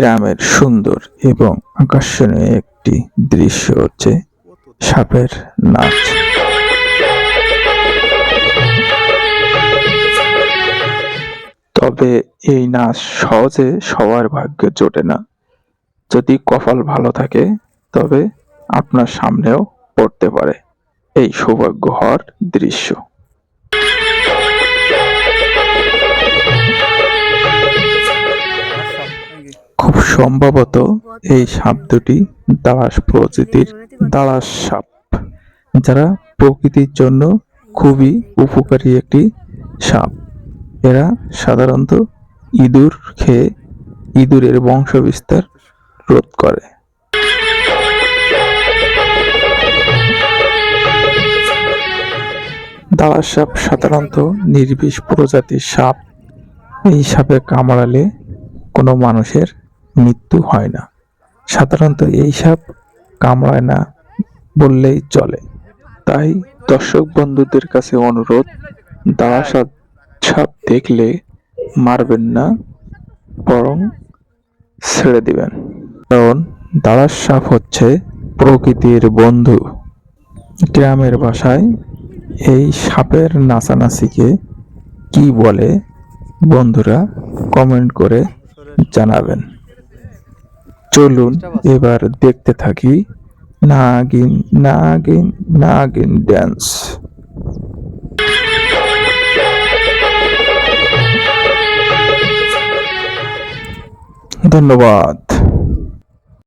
গ্রামের সুন্দর এবং আকর্ষণীয় একটি দৃশ্য হচ্ছে সাপের নাচ। তবে এই নাচ সহজে সবার ভাগ্যে জোটে না। যদি কপাল ভালো থাকে, তবে আপনার সামনেও পড়তে পারে। এই সৌভাগ্য হওয়ার দৃশ্য। সম্ভবত এই সাপ দুটি দাঁড়াস প্রজাতির দাঁড়াস সাপ, যারা প্রকৃতির জন্য খুবই উপকারী একটি সাপ। এরা সাধারণত ইঁদুর খেয়ে ইঁদুরের বংশবিস্তার রোধ করে। দাঁড়াস সাপ সাধারণত নির্বিষ প্রজাতির সাপ। এই সাপে কামড়ালে কোনো মানুষের মৃত্যু হয় না। সাধারণত এই সাপ কামড়ায় না বললেই চলে। তাই দর্শক বন্ধুদের কাছে অনুরোধ দাঁড়া সাপ সাপ দেখলে মারবেন না, বরং ছেড়ে দিবেন। কারণ দাঁড়ার সাপ হচ্ছে প্রকৃতির বন্ধু। গ্রামের ভাষায় এই সাপের নাচানাচিকে কি বলে বন্ধুরা কমেন্ট করে জানাবেন। চলুন এবার দেখতে থাকি নাগিন নাগিন নাগিন ড্যান্স ধন্যবাদ।